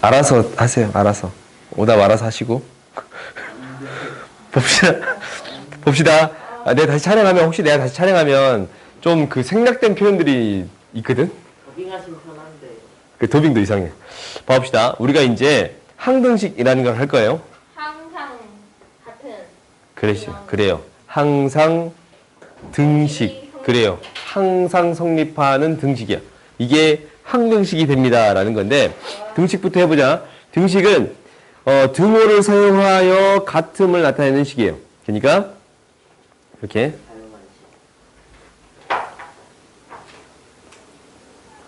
알아서 하세요. 알아서. 오답 알아서 하시고. 봅시다. 봅시다. 아, 내가 다시 촬영하면 혹시 내가 다시 촬영하면 좀 그 생략된 표현들이 있거든. 더빙하시면 편한데 그 더빙도 이상해. 봐봅시다. 우리가 이제 항등식이라는 걸 할 거예요. 항상 같은 그래요. 그래요. 항상 등식. 그래요. 항상 성립하는 등식이야. 이게 항등식이 됩니다라는 건데 등식부터 해보자. 등식은 어, 등호를 사용하여 같음을 나타내는 식이에요. 그러니까 이렇게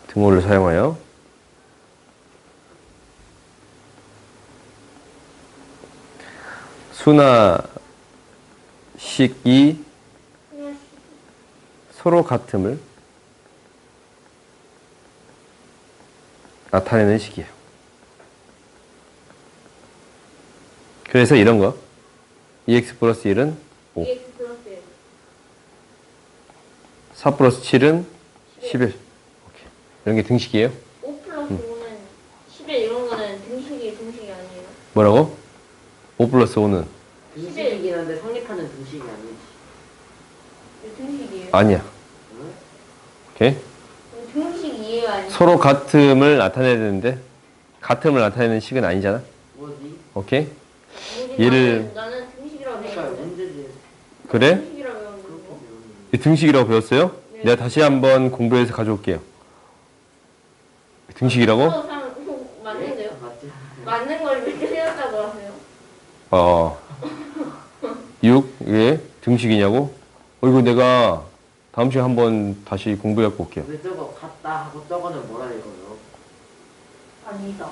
등호를 사용하여 순화식이 서로 같음을 나타내는 식이에요. 그래서 이런 거 2x 플러스 1은 5 EX 플러스 1. 4 플러스 7은 11 오케이. 이런 게 등식이에요. 5 플러스 5는 11 이런 거는 등식이 등식이 아니에요. 뭐라고? 5 플러스 5는 등식이긴 한데 성립하는 등식이 아니지 등식이에요. 아니야. 응? 오케이. 등식 이해요 아니에요? 서로 같음을 나타내야 되는데 같음을 나타내는 식은 아니잖아. 뭐지? 오케이. 얘를- 나는, 등식이라고 그러니까 배웠는데. 문제지 그래? 등식이라고 배웠는데. 뭐? 이 등식이라고 배웠어요? 네. 내가 다시 한번 공부해서 가져올게요. 등식이라고? 어, 참, 어, 맞는데요? 맞지? 맞는 걸왜 틀렸다고 하세요? 어. 6? 이게 등식이냐고? 어, 이거 내가 다음 시간에 한번 다시 공부해 갖고 올게요. 왜 저거 같다 하고 저거는 뭐라 이거요? 아니다.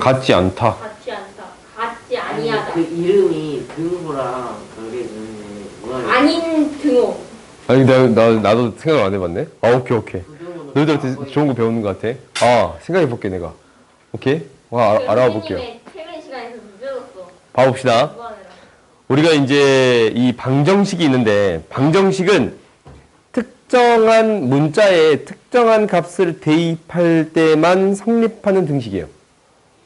같지 않다. 같지 않다. 같지 아니 아니하다. 그 이름이 등호랑 별개 있는데 뭐라 아닌 등호. 아니, 나, 나, 나도 생각을 안 해봤네? 아, 오케이, 오케이. 그 너희들한테 좋은 거 배우는 것 같아. 아, 생각해 볼게, 내가. 오케이? 와, 알, 알아봐 볼게요. 선생님의 퇴근 시간에서 늦어졌어. 봐봅시다. 공부하느라. 우리가 이제 이 방정식이 있는데 방정식은 특정한 문자에 특정한 값을 대입할 때만 성립하는 등식이에요.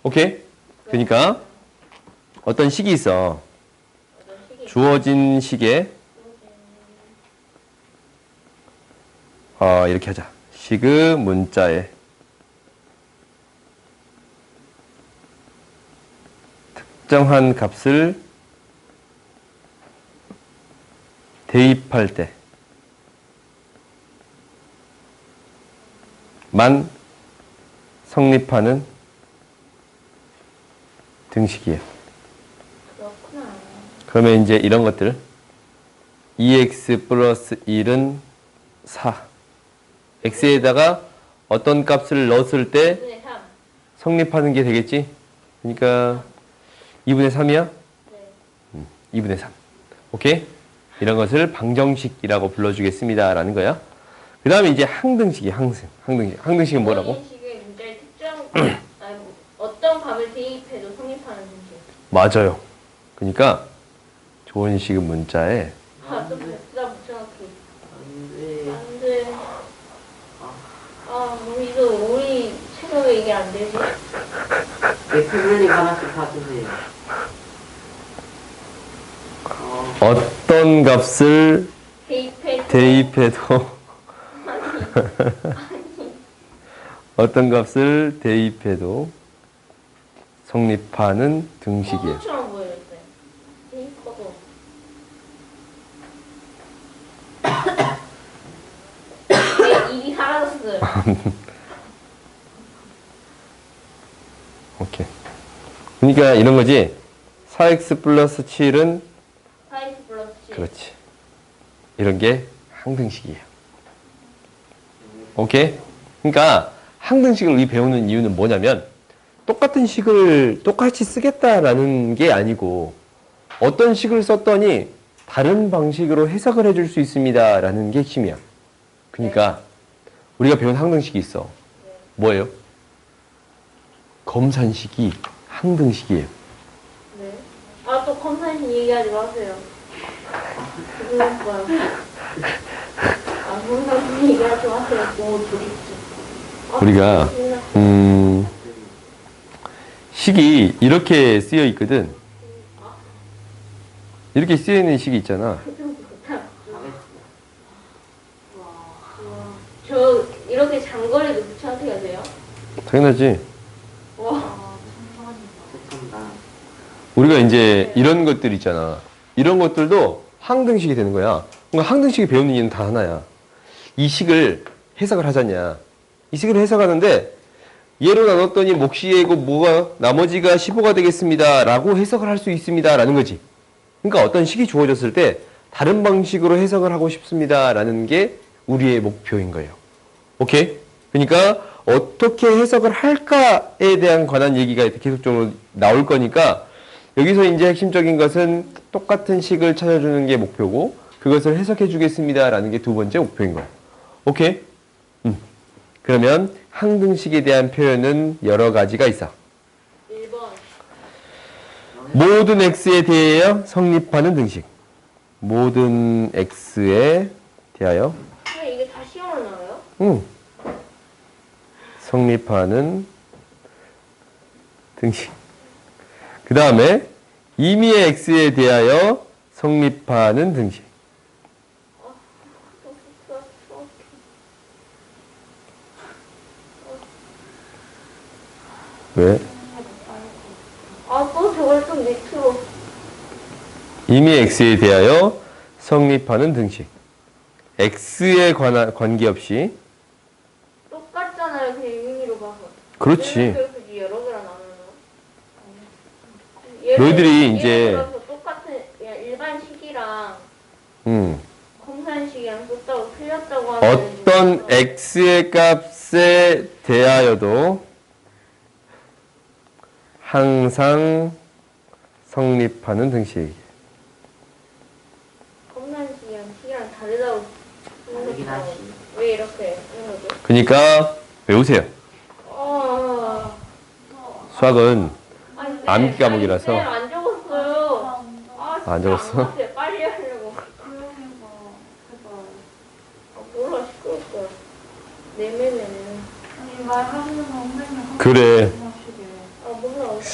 오케이? 그러니까 어떤 식이 있어. 주어진 식에 아 이렇게 하자. 식의 문자에 특정한 값을 대입할 때 만 성립하는 등식이에요. 그렇구나. 그러면 이제 이런 것들 2x 플러스 1은 4 x에다가 어떤 값을 넣었을 때 2분의 3. 성립하는 게 되겠지? 그러니까 2분의 3이야? 네. 2분의 3 오케이? 이런 것을 방정식이라고 불러주겠습니다 라는 거야 그 다음에 이제 항등식이 항등 항등식 항등식은 뭐라고? 식의 문자의 특정 아니, 뭐, 어떤 값을 대입해도 성립하는 등식. 맞아요 그러니까 좋은 식의 문자에 아, 또 복사 붙여넣기. 안돼 안 돼. 아, 우리 이거 우리 체력에 이게 안 되지? 엑스블링 하나씩 다 주세요 어, 어떤 값을 대입해. 대입해도 어떤 값을 대입해도 성립하는 등식이에요. 처럼 보여졌어요. 대입하고. 네, 입이 사라졌어요. 오케이. 그러니까 이런 거지. 4x 플러스 7은 4x 플러스 7. 그렇지. 이런 게 항등식이에요. 오케이? 그러니까 항등식을 우리 배우는 이유는 뭐냐면 똑같은 식을 똑같이 쓰겠다라는 게 아니고 어떤 식을 썼더니 다른 방식으로 해석을 해줄 수 있습니다라는 게 핵심이야. 그러니까 우리가 배운 항등식이 있어. 뭐예요? 검산식이 항등식이에요. 네. 아, 또 컴사이신 얘기하지 마세요. 우리가 신나. 음, 식이 이렇게 쓰여 있거든. 이렇게 쓰여 있는 식이 있잖아. 저 이렇게 장거리도 붙여도 돼요? 당연하지. 우리가 이제 이런 것들 있잖아. 이런 것들도 항등식이 되는 거야. 그러니까 항등식이 배우는 이유는 다 하나야. 이 식을 해석을 하자냐. 이 식을 해석하는데 얘로 나눴더니 몫이고 뭐가 나머지가 15가 되겠습니다. 라고 해석을 할 수 있습니다. 라는 거지. 그러니까 어떤 식이 주어졌을 때 다른 방식으로 해석을 하고 싶습니다. 라는 게 우리의 목표인 거예요. 오케이? 그러니까 어떻게 해석을 할까에 대한 관한 얘기가 계속적으로 나올 거니까 여기서 이제 핵심적인 것은 똑같은 식을 찾아주는 게 목표고 그것을 해석해 주겠습니다 라는 게 두 번째 목표인 거예요. 오케이? 음. 그러면 항등식에 대한 표현은 여러 가지가 있어. 1번. 모든 x에 대하여 성립하는 등식. 모든 x에 대하여 왜 이게 다 시험을 나와요? 응. 성립하는 등식. 그 다음에 임의의 x에 대하여 성립하는 등식. 왜? 아, 또 저걸 좀 밑으로. 임의 x에 대하여 성립하는 등식. x에 관한 관계없이 똑같잖아요. 그냥 의미로 봐서. 그렇지. 여러 나누나? 예를- 너희들이 이제- 똑같은 일반 식이랑 음, 검산식이랑 썼다고 틀렸다고 하면 어떤 x의 값에 대하여도 항상 성립하는 등식. 검산식이랑 식이랑 다르다고 다르긴 생각하면 하지. 왜 이렇게 하는 거죠? 그러니까 외우세요. 어... 수학은 아니, 암기 쌤, 과목이라서. 아니, 쌤, 안 적었어요. 아, 진짜 안 적었어? 같아요. 빨리 하려고. 아, 몰라 시끄럽다. 내면에는 그래.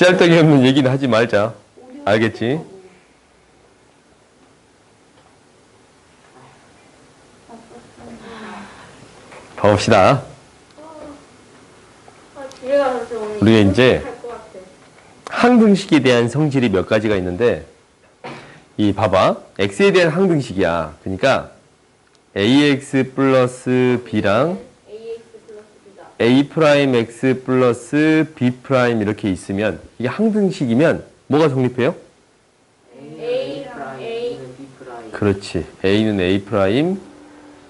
쓰잘데기 없는 얘기는 하지 말자. 알겠지? 오늘 우리가 이제. 항등식에 대한 성질이 몇 가지가 있는데 이 봐봐 x에 대한 항등식이야 그러니까 ax 플러스 b랑. A 프라임 x 플러스 b 프라임 이렇게 있으면 이게 항등식이면 뭐가 성립해요? A, 프라임, A. B는 B 프라임. 그렇지 a는 a 프라임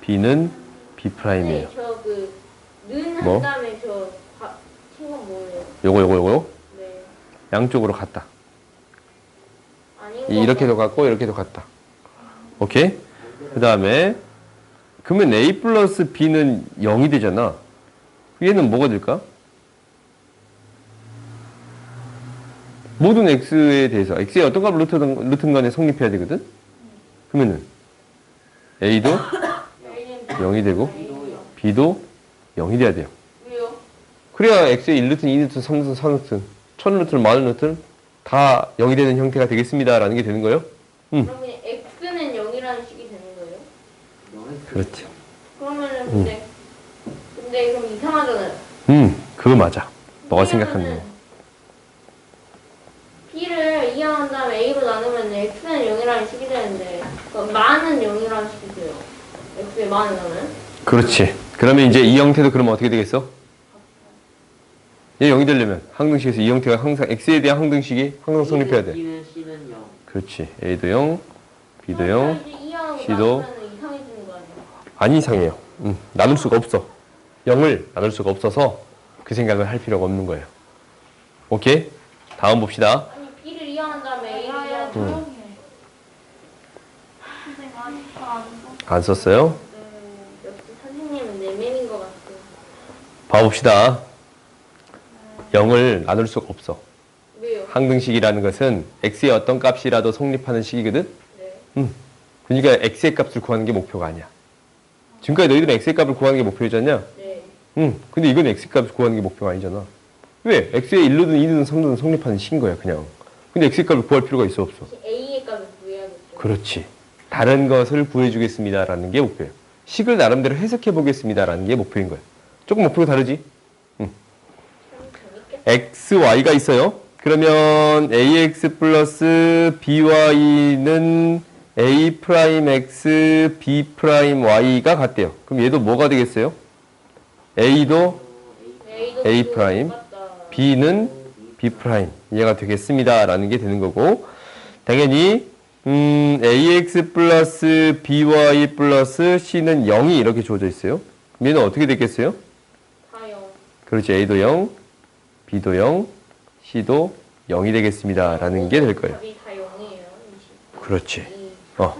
b는 b 프라임이에요 네, 저그는 뭐? 한 다음에 저 바- 친건 뭐예요? 요거 요거 요거 네. 양쪽으로 같다 아닌 거. 이렇게도 같고 이렇게도 같다 오케이? 그 다음에 그러면 a 플러스 b는 0이 되잖아. 얘는 뭐가 될까? 모든 x에 대해서 x의 어떤 값을 루트든, 루튼 간에 성립해야 되거든? 그러면은 a도 A는 0이 되고 b도 0이 돼야 돼요. 왜요? 그래야 x의 1루튼, 2루튼, 3루튼, 4루튼, 1000루튼, 만루튼 다 0이 되는 형태가 되겠습니다 라는 게 되는 거예요? 음. 그러면 X는 0이라는 식이 되는 거예요? 그렇죠. 그러면은 근데 근데 그럼 이상하잖아요. 음, 그거 맞아. 너가 생각하는 거. B를 이항한 다음에 A로 나누면 X는 0이라는 식이 되는데 그럼 만은 0이라는 식이 돼요. X의 만을 나는 그렇지. 그러면 이제 이 형태도 그러면 어떻게 되겠어? 얘 0이 되려면 항등식에서 이 형태가 항상 x에 대한 항등식이 항상 성립해야 돼. B는 C는 0. 그렇지. a도 0, b도 0. 이항하고 C도? 안 이상해요. 음, 나눌 수가 없어. 0을 나눌 수가 없어서 그 생각을 할 필요가 없는 거예요. 오케이? 다음 봅시다. 아니 B를 이항한 다음에 음. 안 썼어요? 음, 역시 선생님은 내면인 것. 봐봅시다. 0을 나눌 수가 없어. 왜요? 항등식이라는 것은 x의 어떤 값이라도 성립하는 식이거든? 네. 그러니까 x의 값을 구하는 게 목표가 아니야. 지금까지 너희들은 x의 값을 구하는 게 목표였잖냐? 네. 응. 근데 이건 x 값을 구하는 게 목표가 아니잖아. 왜? x의 1루든 2루든 3루든 성립하는 식인 거야, 그냥. 근데 x의 값을 구할 필요가 있어, 없어? A의 값을 구해야겠죠. 그렇지. 다른 것을 구해주겠습니다라는 게 목표예요. 식을 나름대로 해석해 보겠습니다라는 게 목표인 거예요. 조금 목표가 다르지? 참 재밌겠다. x, y가 있어요. 그러면 ax 플러스 by는 a 프라임 x, b 프라임 y가 같대요. 그럼 얘도 뭐가 되겠어요? A도 A 프라임, b는 b 프라임 얘가 되겠습니다 라는 게 되는 거고 당연히 음, ax 플러스 by 플러스 c는 0이 이렇게 주어져 있어요. 얘는 어떻게? 다 영. 그렇지 a도 0, b도 0, c도 0이 되겠습니다 라는 게 될 거예요. 답이 다 0이에요. 그렇지. 이 어.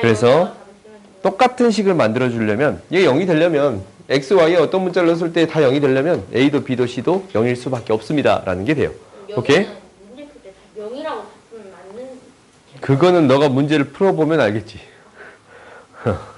그래서 0이라고 답을 쓰면 돼요. 똑같은 식을 만들어 주려면 얘가 0이 되려면 x, y에 어떤 문자를 넣었을 때 다 0이 되려면 a도 b도 c도 0일 수밖에 없습니다 라는 게 돼요. 오케이? 여기는 문제 풀때다 0이라고 답쓰면 맞는 그거는 너가 문제를 풀어보면 알겠지.